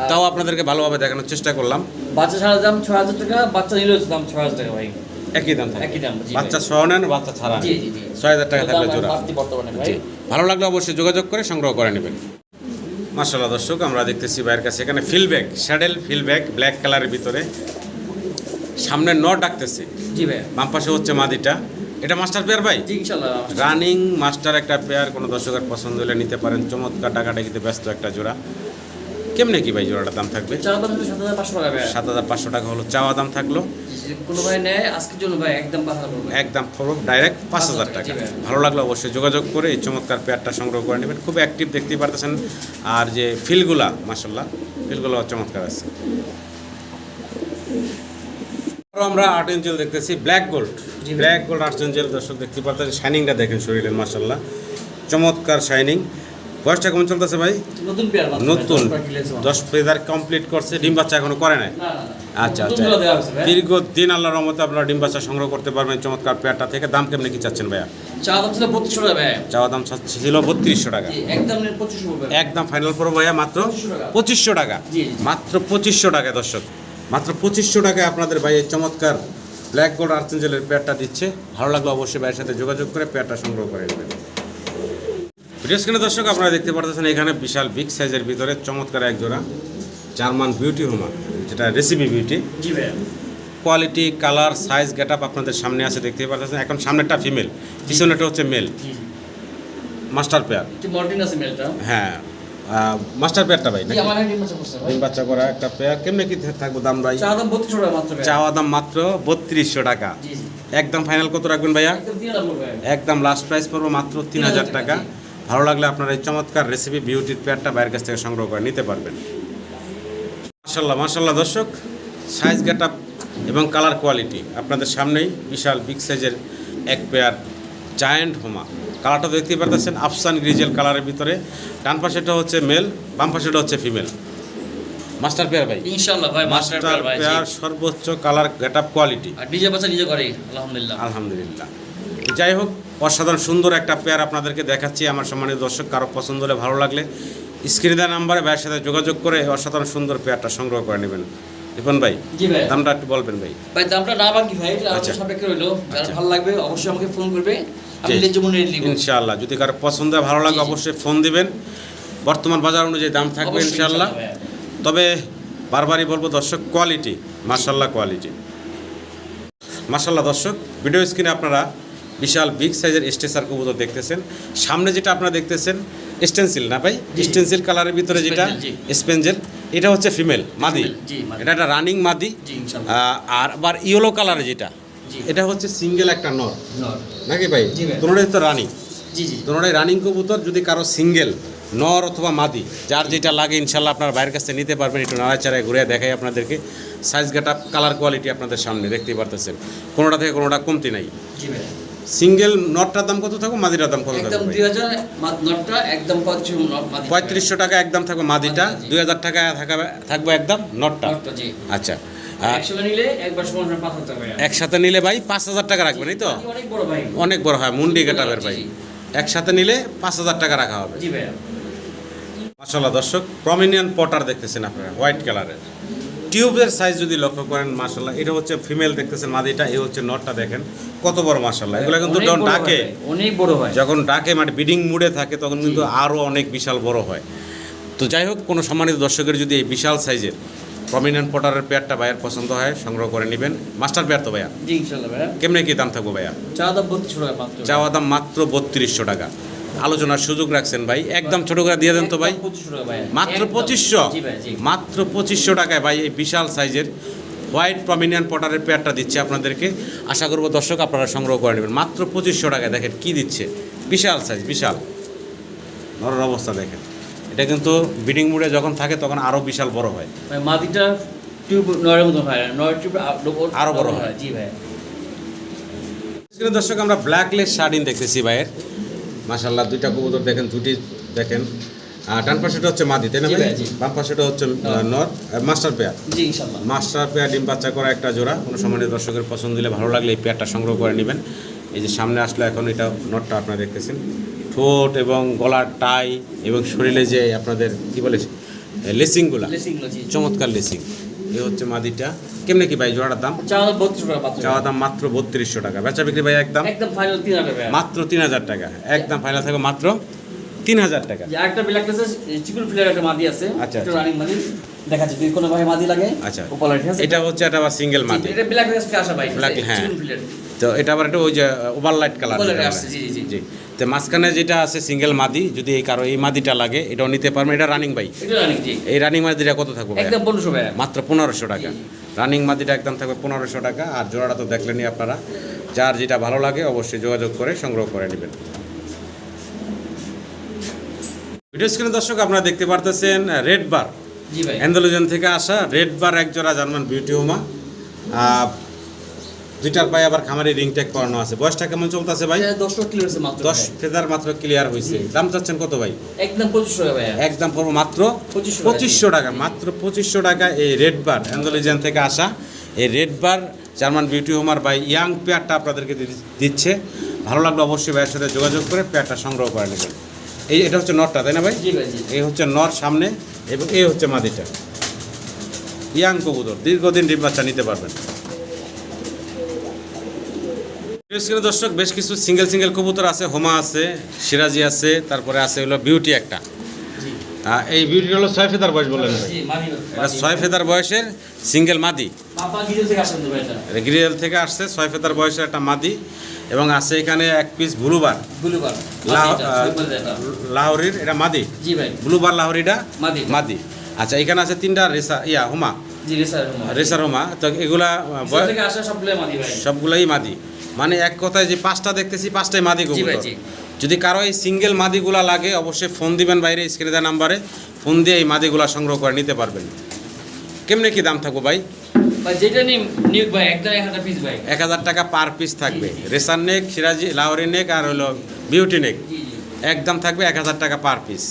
তাও আপনাদেরকে ভালোভাবে দেখানোর চেষ্টা করলাম। বাচ্চা ছাড়া দাম ছ হাজার টাকা বাচ্চা নিলেও দাম ছয় হাজার টাকা ভাই। একই দাম একই দাম, বাচ্চা সহ নেন বাচ্চা ছাড়া জি, জি, জি। ছয় হাজার টাকা থাকলে জোড়া। ভালো লাগলে অবশ্যই যোগাযোগ করে সংগ্রহ করে নেবেন। মার্শাল্লাহ দর্শক আমরা দেখতেছি ভাইয়ের কাছে এখানে ফিলব্যাগ স্যাডেল ফিলব্যাগ ব্ল্যাক কালারের ভিতরে। সামনে ন ডাকতেছে। জি ভাই। বাম পাশে হচ্ছে মাদিটা। এটা মাস্টার পেয়ার ভাই? রানিং মাস্টার একটা পেয়ার কোনো দর্শকের পছন্দ হলে নিতে পারেন। চমৎকার টাকাটাকিতে ব্যস্ত একটা জোড়া। কেমনে কি ভাই জোড়াটার দাম থাকবে? সাত হাজার পাঁচশো টাকা হলো চাওয়া দাম থাকল। কোনো ভাই নেয় আজকের জন্য ভাই একদম একদম ডাইরেক্ট পাঁচ হাজার টাকা ভালো লাগল অবশ্যই যোগাযোগ করে এই চমৎকার পেয়ারটা সংগ্রহ করে নেবেন। খুব অ্যাক্টিভ দেখতেই পারতেছেন। আর যে ফিলগুলা মাসাল্লাহ ফিলগুলো চমৎকার আছে। আমরা আর্ট এঞ্জেল দেখতেছি black gold black gold art angel দর্শক দেখতে পারতেছেন শাইনিংটা দেখেন শরীরের মাসাল্লাহ চমৎকার শাইনিং বয়সটা কেমন চলতেছে ভাই? নতুন দশ ফেদার কমপ্লিট করছে ডিম বাচ্চা এখনও করে নাই। আচ্ছা আচ্ছা। দীর্ঘদিন আল্লাহর রহমতে আপনারা ডিম বাচ্চা সংগ্রহ করতে পারবেন চমৎকার পেয়ারটা থেকে। দাম কেমনে কি চাচ্ছেন ভাইয়া? চাওয়া দাম ছিল বত্রিশশো টাকা। একদম ফাইনাল পড়ব ভাইয়া মাত্র পঁচিশশো টাকা। মাত্র পঁচিশশো টাকা দর্শক। মাত্র পঁচিশশো টাকায় আপনাদের ভাই এই চমৎকার ব্ল্যাক গোল্ড আর্চেঞ্জেলের পেয়ারটা দিচ্ছে। ভালো লাগলে অবশ্যই ভাইয়ের সাথে যোগাযোগ করে পেয়ারটা সংগ্রহ করে নেবেন। ভিডিও স্ক্রিনে দর্শক আপনারা দেখতে পারতেছেন এখানে বিশাল বিগ সাইজের ভিতরে চমৎকার এক জোড়া জার্মান বিউটি হোমা যেটা recipe beauty quality colour size get up আপনাদের সামনে আছে দেখতে পাচ্ছেন এখন সামনেরটা ফিমেল পিছনেটা হচ্ছে মেল মাস্টার পেয়ার হ্যাঁ। মাস্টার পেয়ারটা ভাই নাকি? ডিম বাচ্চা করা একটা পেয়ার। কেমনে কি থাকব দাম ভাই? চাওয়া দাম মাত্র বত্রিশশো টাকা। একদম ফাইনাল কত রাখবেন ভাইয়া? একদম লাস্ট প্রাইস পড়ব মাত্র তিন হাজার টাকা ভালো লাগলে আপনারা এই চমৎকার রেসিপি বিউটির পেয়ারটা বাইরের কাছ থেকে সংগ্রহ করে নিতে পারবেন। মাসাল্লাহ মাসাল্লাহ দর্শক সাইজ গেট এবং কালার কোয়ালিটি আপনাদের সামনেই বিশাল বিগ সাইজের এক পেয়ার জায়ান্ট হোমা কালারটা দেখতে পারতেছেন আফসান গ্রিজেল কালারের ভিতরে। ডান পাশেটা হচ্ছে মেল বাম পাশেটা হচ্ছে ফিমেল। মাস্টার পেয়ার ভাই। ইনশাল্লাহ ভাই মাস্টার পেয়ার ভাই পেয়ার সর্বোচ্চ কালার গেট আপ কোয়ালিটি। আর নিজে বাচ্চা নিজে করে আলহামদুলিল্লাহ। আলহামদুলিল্লাহ। যাই হোক অসাধারণ সুন্দর একটা পেয়ার আপনাদেরকে দেখাচ্ছি। আমার সম্মানিত দর্শক কারও পছন্দ হলে ভালো লাগলে স্ক্রিনে দেওয়া নাম্বারে ভাইয়ের সাথে যোগাযোগ করে অসাধারণ সুন্দর পেয়ারটা সংগ্রহ করে নেবেন। রিপন ভাই দামটা একটু বলবেন ভাই। ভাই দামটা না বাকি ভাই আচ্ছা। আচ্ছা। সাপেক্ষে রইল। যারা আচ্ছা। ভালো লাগবে অবশ্যই আমাকে ফোন করবে। ইনশাআল্লাহ যদি কারও পছন্দ হয়, ভালো লাগে। অবশ্যই ফোন দিবেন। বর্তমান বাজার অনুযায়ী দাম থাকবে ইনশাআল্লাহ। ইনশাআল্লাহ তবে বারবারই বলব দর্শক কোয়ালিটি মার্শাল্লাহ কোয়ালিটি মার্শাল্লাহ দর্শক ভিডিও স্ক্রিনে আপনারা বিশাল বিগ সাইজের স্টেসার কবুতর দেখতেছেন। সামনে যেটা আপনারা দেখতেছেন স্টেন্সিল না ভাই। স্টেন্সিল কালারের ভিতরে যেটা স্পেঞ্জেল, এটা হচ্ছে ফিমেল মাদি। এটা একটা রানিং মাদি। আর আবার ইয়েলো কালারে যেটা। এটা হচ্ছে সিঙ্গেল একটা নর। নাকি ভাই? দুটোটাই তো রানিং। জি জি। দুটোটাই রানিং কবুতর যদি কারও সিঙ্গেল নর অথবা মাদি যার যেটা লাগে ইনশাল্লাহ আপনার বাইরের কাছে নিতে পারবেন একটু নাড়াচাড়ায় ঘুরে দেখাই আপনাদেরকে। সাইজ গাটা কালার কোয়ালিটি আপনাদের সামনে দেখতেই পারতেছেন। কোনোটা থেকে কোনোটা কমতি নাই। সিঙ্গেল নটটার দাম কত থাকবে মাদিটার দাম কত থাকবে দুই হাজার নটটা একদম পঁয়ত্রিশশো টাকা একদম থাকবে মাদিটা দুই হাজার টাকা থাকবে থাকবে একদম নটটা আচ্ছা। একসাথে নিলে ভাই পাঁচ হাজার টাকা রাখবেন এই তো? অনেক বড় হয় মুন্ডি কাটাবের ভাই। একসাথে নিলে পাঁচ হাজার টাকা রাখা হবে। মাসাল্লাহ দর্শক প্রমিনিয়ান পটার দেখতেছেন আপনারা হোয়াইট কালারের। টিউবের সাইজ যদি লক্ষ্য করেন মাসাল্লাহ এটা হচ্ছে ফিমেল দেখতেছেন মাদিটা এই হচ্ছে নটটা দেখেন কত বড় মাসাল্লাহ এগুলো কিন্তু যখন ডাকে অনেক বড় হয়। যখন ডাকে মানে বিডিং মুডে থাকে তখন কিন্তু আরও অনেক বিশাল বড় হয়। তো যাই হোক কোনো সম্মানিত দর্শকের যদি এই বিশাল সাইজের প্রমিনিয়ান পটারের পেয়ারটা ভাইয়ের পছন্দ হয় সংগ্রহ করে নেবেন। মাস্টার পেয়ার তো ভাইয়া? জি ইনশাল্লাহ ভাইয়া। কেমনে কি দাম থাকব ভাইয়া? চা দাম বত্রিশ টাকা মাত্র। চাওয়া দাম মাত্র বত্রিশশো টাকা। আলোচনার সুযোগ রাখছেন ভাই। একদম ছোট করে দিয়ে দেন তো ভাই। মাত্র। পঁচিশশো? জি ভাই জি। মাত্র পঁচিশশো টাকায় ভাই এই বিশাল সাইজের হোয়াইট প্রমিনিয়ান পটারের পেয়ারটা দিচ্ছে আপনাদেরকে। আশা করব দর্শক আপনারা সংগ্রহ করে নেবেন। মাত্র পঁচিশশো টাকায় দেখেন কি দিচ্ছে। বিশাল সাইজ বিশাল। নরর অবস্থা দেখেন। এটা কিন্তু বিডিং মুডে যখন থাকে তখন আরও বিশাল বড় হয়। মাদিটা টিউব নয়ের মতো হয় নয় টিউব আরও বড় হয়। জি ভাই। দর্শক আমরা ব্ল্যাকলেস শার্টিন দেখতেছি ভাইয়ের। মাশাল্লাহ দুইটা কবুতর দেখেন দুটি দেখেন। ডান পাশেটা হচ্ছে মাদি তাই না ভাই? বাম পাশেটা হচ্ছে নর। মাস্টার পেয়ার জি মাস্টার পেয়ার ডিম বাচ্চা করা একটা জোড়া। কোনো সম্মানিত দর্শকের পছন্দ দিলে ভালো লাগলে এই পেয়ারটা সংগ্রহ করে নেবেন। এই যে সামনে আসলে এখন এটা নটটা আপনারা দেখতেছেন। ঠোঁট এবং গলার টাই এবং শরীরে যে আপনাদের কি বলে লেসিংগুলা চমৎকার লেসিং। এ হচ্ছে মাদিটা। কেমনে কি ভাই জোড়াটার দাম? চাওয়া দাম মাত্র বত্রিশশো টাকা। বেচা বিক্রি ভাই একদম? মাত্র তিন হাজার টাকা। একদম ফাইনাল থাকবে মাত্র তিন হাজার টাকা। একটা মাদি আছে আচ্ছা, আচ্ছা। রানিং মাদি। দেখাচ্ছে যদি কোনো ভাই মাদি লাগে আচ্ছা। উপলা ঠিক আছে? এটা হচ্ছে আবার সিঙ্গেল মাদি। এটা ব্ল্যাক রেস আসা ভাই Black, হ্যাঁ। তো এটা আবার একটা ওই যে ওভার লাইট কালার জি, জি, জি। জি। তো মাঝখানে যেটা আছে সিঙ্গেল মাদি যদি এই কারও এই মাদিটা লাগে এটাও নিতে পারবেন। এটা রানিং ভাই। এটা এই রানিং মাদিটা কত থাকবে একদম পনেরোশো মাত্র পনেরোশো টাকা। রানিং মাদিটা একদম থাকবে পনেরোশো টাকা। আর জোড়াটা তো দেখলেনই আপনারা। যার যেটা ভালো লাগে অবশ্যই যোগাযোগ করে সংগ্রহ করে নেবেন। ভিডিও স্ক্রিনে দর্শক আপনারা দেখতে পারতেছেন রেড বার অ্যান্ডোলোজন থেকে আসা রেড বার একজোড়া জার্মান বিউটি হোমা দুইটার পায়ে আবার খামারি রিং ট্যাগ করানো আছে। বয়সটা কেমন চলতেছে ভাই? দশ আছে মাত্র দশ ফেদার মাত্র ক্লিয়ার হয়েছে। দাম চাচ্ছেন কত ভাই? একদম পঁচিশশো টাকা একদম পড়ব মাত্র পঁচিশশো টাকা। মাত্র পঁচিশশো টাকা এই রেড বার। অ্যান্ডোলিজেন থেকে আসা এই red bar German beauty homer by young পেয়ারটা আপনাদেরকে দিচ্ছে। ভালো লাগলে অবশ্যই ভাইয়ের সাথে যোগাযোগ করে পেয়ারটা সংগ্রহ করে নেবেন। এই এটা হচ্ছে নটটা তাই না ভাই? এই হচ্ছে নর সামনে এবং এই হচ্ছে মাদিটা। ইয়াং কবুতর দীর্ঘদিন ডিম বাচ্চা নিতে পারবেন। স্ক্রিনে দর্শক বেশ কিছু সিঙ্গেল সিঙ্গেল কবুতর আছে হোমা আছে সিরাজি আছে তারপরে আছে হলো বিউটি একটা। এই বিউটি হলো ছয় ফেদার বয়স বললেন এটা ছয় ফেদার বয়সের সিঙ্গেল মাদি। গিরিয়াল থেকে আসছে ছয় ফেদার বয়সের একটা মাদি। এবং আছে এখানে এক পিস ব্লুবার এটা। লাহোরির এটা মাদি? জি ভাই। ব্লুবার লাহোরিটা মাদি মাদি। আচ্ছা এখানে আছে তিনটা রেসা ইয়া হোমা। রেসার হোমা তো এগুলা সবগুলাই মাদি মানে এক কথায় যে পাঁচটা দেখতেছি পাঁচটাই মাদি যদি কারও এই সিঙ্গেল মাদিগুলা লাগে অবশ্যই ফোন দিবেন বাইরে স্ক্রিনে দেওয়া নাম্বারে ফোন দিয়ে এই মাদিগুলা সংগ্রহ করে নিতে পারবেন। কেমনে কি দাম থাকব ভাই? যেটা নিন নিয়োগ ভাই একদম এক হাজার পিস ভাই। এক হাজার টাকা পার পিস থাকবে। রেসার নেক সিরাজি লাহোরি নেক আর হলো বিউটি নেক। জি জি। একদম থাকবে এক হাজার টাকা পার পিস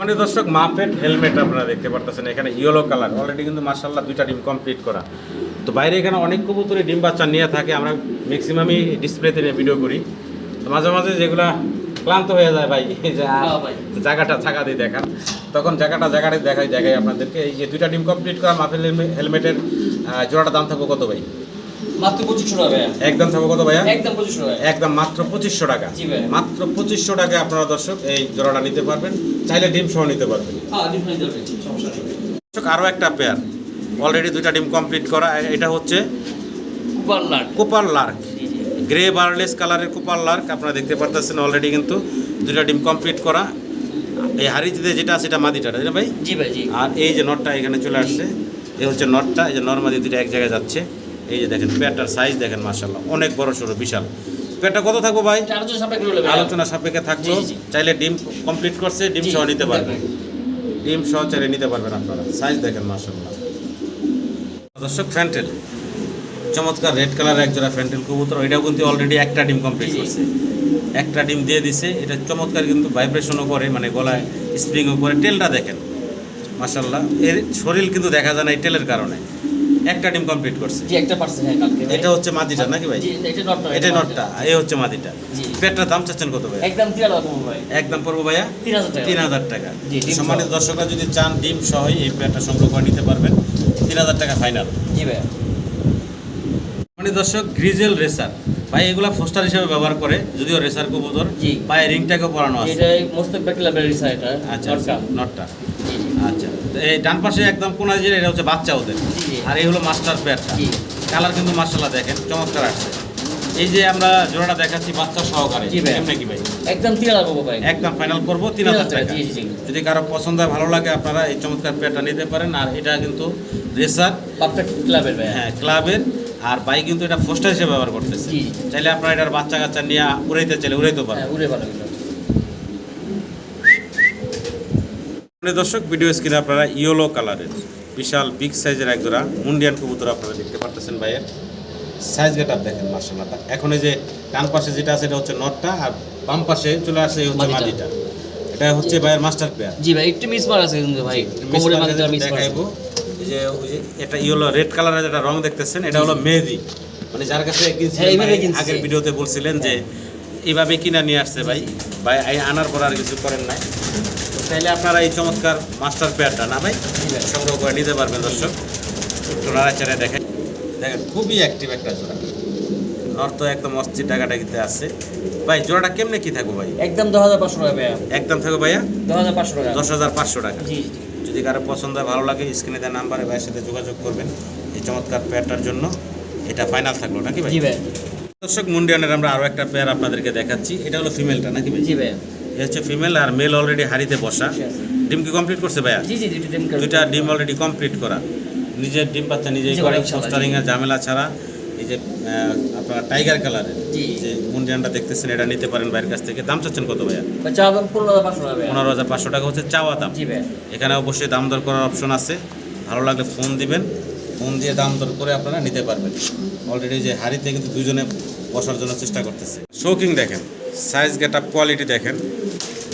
মানে দর্শক মাফেট হেলমেট আপনারা দেখতে পারতেছেন। এখানে ইয়েলো কালার অলরেডি কিন্তু মার্শাল্লাহ দুইটা ডিম কমপ্লিট করা। তো বাইরে এখানে অনেক কবুতরে ডিম বাচ্চা নিয়ে থাকে। আমরা ম্যাক্সিমামই ডিসপ্লেতে নিয়ে ভিডিও করি। তো মাঝে মাঝে যেগুলা ক্লান্ত হয়ে যায় ভাই। জায়গাটা থাকা দিয়ে দেখান। তখন জায়গাটা জায়গাটা দেখাই দেখাই আপনাদেরকে। এই যে দুইটা ডিম কমপ্লিট করা মাফেল হেলমেটের জোড়াটা দাম থাকব কত ভাই? মাত্র পঁচিশশো টাকা একদম থাকবে কত ভাইয়া? একদম পঁচিশশো টাকা। একদম মাত্র পঁচিশশো টাকা। মাত্র পঁচিশশো টাকায় আপনারা দর্শক এই জোড়াটা নিতে পারবেন। চাইলে ডিম সহ নিতে পারবেন। হ্যাঁ দর্শক আরও একটা পেয়ার অলরেডি দুইটা ডিম কমপ্লিট করা। এটা হচ্ছে কুপার লার্ক। গ্রে বার্লেস কালারের কুপার লার্ক। আপনারা দেখতে পারতেছেন অলরেডি কিন্তু দুইটা ডিম কমপ্লিট করা। এই হারিজিতে যেটা আছে এটা মাদিটা তাই না ভাই? জি ভাই জি। আর এই যে নটটা এখানে চলে আসছে এই হচ্ছে নটটা এই যে নর্মাদি দুটো এক জায়গায় যাচ্ছে। এই যে দেখেন পেয়ারটার সাইজ দেখেন মার্শাল্লাহ অনেক বড় সড়ো বিশাল। পেয়ারটা কত থাকব ভাই? আলোচনা সাপেক্ষে থাকল। চাইলে ডিম কমপ্লিট করছে ডিম সহ নিতে পারবেন। ডিম সহ চাইলে নিতে পারবেন আপনারা। সাইজ দেখেন মার্শাল্লাহ দর্শক ফ্যান্টেল চমৎকার রেড কালার এক জোড়া ফ্যান্টেল কবুতর। এটাও কিন্তু অলরেডি একটা ডিম কমপ্লিট। করছে। একটা ডিম দিয়ে দিছে। এটা চমৎকার কিন্তু ভাইব্রেশনও করে মানে গলায় স্প্রিংও করে। টেলটা দেখেন মাসাল্লাহ এর শরীর কিন্তু দেখা যায় না এই টেলের কারণে। একটা ডিম কমপ্লিট করছে। জি একটা পার্সেন্ট হ্যাঁ কালকে এটা হচ্ছে মাদিটা নাকি ভাই? জি এটা নটটা এটা নটটা। এই হচ্ছে মাদিটা। পেটটার দাম চাচ্ছেন কত ভাই? একদম ভাই। একদম পড়ব ভাইয়া? তিন হাজার টাকা। জি, সম্মানিত দর্শকরা যদি চান ডিম সহই এই পেটটা সংগ্রহ করে নিতে পারবেন। তিন হাজার টাকা ফাইনাল। জি ভাই মানে দর্শক গ্রিজেল রেসার ভাই এগুলা ফোস্টার হিসেবে ব্যবহার করে যদিও রেসার কবুতর। পায়ে রিংটাকে পরানো আছে এটা মোস্তক ব্যাকলা বেরিয়েছে এটা আচ্ছা নটকা নটটা আচ্ছা এই ডান পাশে একদম কোনা যে এটা হচ্ছে বাচ্চা ওদের। আর এই হলো মাস্টার পেয়ারটা জি। কালার কিন্তু মার্শাল্লাহ দেখেন চমৎকার আসছে এই যে আমরা জোড়াটা দেখাচ্ছি বাচ্চা সহকারে। কেমনে কি ভাই একদম তিন হাজার পাবো ভাই। একদম ফাইনাল করব তিন হাজার টাকা। জি, জি, জি। যদি কারও পছন্দ হয় ভালো লাগে আপনারা এই চমৎকার পেয়ারটা নিতে পারেন। আর এটা কিন্তু রেসার বাপটা ক্লাবের ভাই। হ্যাঁ ক্লাবের আর বাইক কিন্তু এটা ফোস্টার হিসেবে ব্যবহার করতেছে। চাইলে আপনারা এটার বাচ্চা কাচ্চা নিয়ে উড়াইতে চাইলে উড়াইতে পারেন। হ্যাঁ উড়ে ভালো দর্শক ভিডিও স্ক্রিনে আপনারা ইয়েলো কালারের বিশাল বিগ সাইজের এক জোড়া মুন্ডিয়ান কবুতর আপনারা দেখতে পারতেছেন ভাইয়ের। সাইজ গেট দেখেন মার্শাল্লাহ এখন এই যে ডান পাশে যেটা আছে এটা হচ্ছে নটটা। আর বাম পাশে চলে আসে এই হচ্ছে। মাদিটা এটা হচ্ছে ভাইয়ের মাস্টার পেয়ার জি ভাই একটু মিস মার আছে কিন্তু ভাই। কোমরের মাঝে মিস মার আছে। দেখাইবো। এই যে ওই যে এটা ইয়েলো রেড কালারের যেটা রং দেখতেছেন এটা হলো মেহেদি। মানে যার কাছে কিনছিলেন হ্যাঁ। আগের ভিডিওতে বলছিলেন যে এইভাবে কিনা নিয়ে আসছে ভাই। ভাই আনার পর আর কিছু করেন নাই। তো চাইলে আপনারা এই চমৎকার মাস্টার পেয়ারটা না ভাই ভাই। সংগ্রহ করে নিতে পারবেন দর্শক। একটু নাড়াচাড়া দেখেন দেখেন খুবই অ্যাক্টিভ একটা জোড়া। নর্থ একদম অস্থির টাকাটাকিতে আছে। ভাই জোড়াটা কেমনে কি থাকব ভাই? একদম দশ হাজার পাঁচশো টাকা ভাই একদম থাকবে ভাইয়া? দশ হাজার পাঁচশো টাকা। দশ হাজার পাঁচশো টাকা। জি যদি কারও পছন্দ হয় ভালো লাগে স্ক্রিনে দেওয়া নাম্বারে ভাইয়ের সাথে যোগাযোগ করবেন। এই চমৎকার পেয়ারটার জন্য এটা ফাইনাল থাকল নাকি ভাই? জি ভাই দর্শক মুন্ডিয়ানের আমরা আরও একটা পেয়ার আপনাদেরকে দেখাচ্ছি। এটা হলো ফিমেলটা নাকি ভাই? জি ভাই এ হচ্ছে ফিমেল আর মেল অলরেডি হাড়িতে বসা। ডিম কি কমপ্লিট করছে ভাইয়া? জি জি ডিম দুইটা ডিম অলরেডি কমপ্লিট করা। নিজের ডিম বাচ্চা নিজেই করে পোস্টারিং এর ঝামেলা ছাড়া। এই যে আপনার টাইগার কালারের। যে মুন্ডিয়ানটা দেখতেছেন এটা নিতে পারেন বাইরের কাছ থেকে। দাম চাচ্ছেন কত ভাইয়া? পনেরো হাজার পাঁচশো টাকা হচ্ছে চাওয়া দাম। এখানে অবশ্যই দাম দর করার অপশন আছে। ভালো লাগলে ফোন দিবেন। ফোন দিয়ে দাম দর করে আপনারা নিতে পারবেন। অলরেডি যে হাড়িতে কিন্তু দুজনে বসার জন্য চেষ্টা করতেছে। শৌকিং দেখেন। সাইজ গেট আপ কোয়ালিটি দেখেন।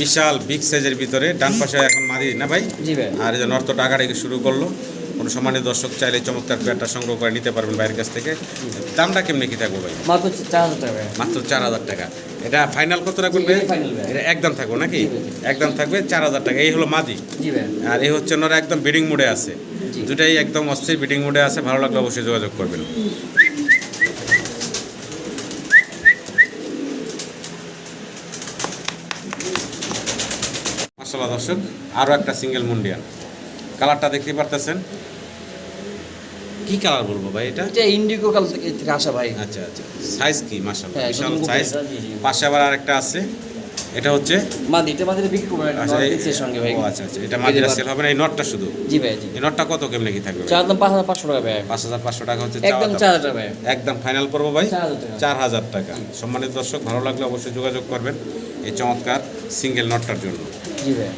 বিশাল বিগ সাইজের ভিতরে। ডান পাশে এখন মারি না ভাই? ভাই আর এই যে নর্থ টাকাটাকে শুরু করল। কোনো সম্মানীয় দর্শক চাইলে চমৎকার পেয়ারটা সংগ্রহ করে নিতে পারবেন বাইরের কাছ থেকে। দামটা কেমনি কি থাকব ভাই? মাত্র চার হাজার টাকা মাত্র চার হাজার টাকা। এটা ফাইনাল কত রাখবেন। এটা একদম থাকব নাকি? একদম থাকবে চার হাজার টাকা। এই হলো মাদি আর এই হচ্ছে ওনারা একদম বিডিং মোডে আছে। দুটাই একদম অস্থির বিডিং মোডে আছে। ভালো লাগলে অবশ্যই যোগাযোগ করবেন। মাসাল্লাহ দর্শক আরও একটা সিঙ্গেল মুন্ডিয়ান কালারটা দেখতে পারতেছেন? কি কালার বলব ভাই এটা? এটা ইন্ডিগো কাল থেকে থেকে আসা ভাই। আচ্ছা আচ্ছা। সাইজ কি? মাসাল্লাহ হ্যাঁ, বিশাল সাইজ। পাশে আবার আরেকটা আছে। এটা হচ্ছে? মাদি এটা মাদিটা বিক্রি করব আচ্ছা এর সঙ্গে ভাই। ও আচ্ছা আচ্ছা এটা মাদিরা সেল হবে না এই নটটা শুধু? জি ভাই জি। এই নটটা কত কেমনে কি থাকবে? চার দাম পাঁচ হাজার পাঁচশো টাকা ভাই। পাঁচ হাজার পাঁচশো টাকা হচ্ছে একদম চাওয়া চার দাম। হাজার টাকা ভাই। একদম ফাইনাল করব ভাই? চার হাজার টাকা। চার হাজার টাকা। সম্মানিত দর্শক ভালো লাগলে অবশ্যই যোগাযোগ করবেন এই চমৎকার সিঙ্গেল নটটার জন্য। জি ভাই।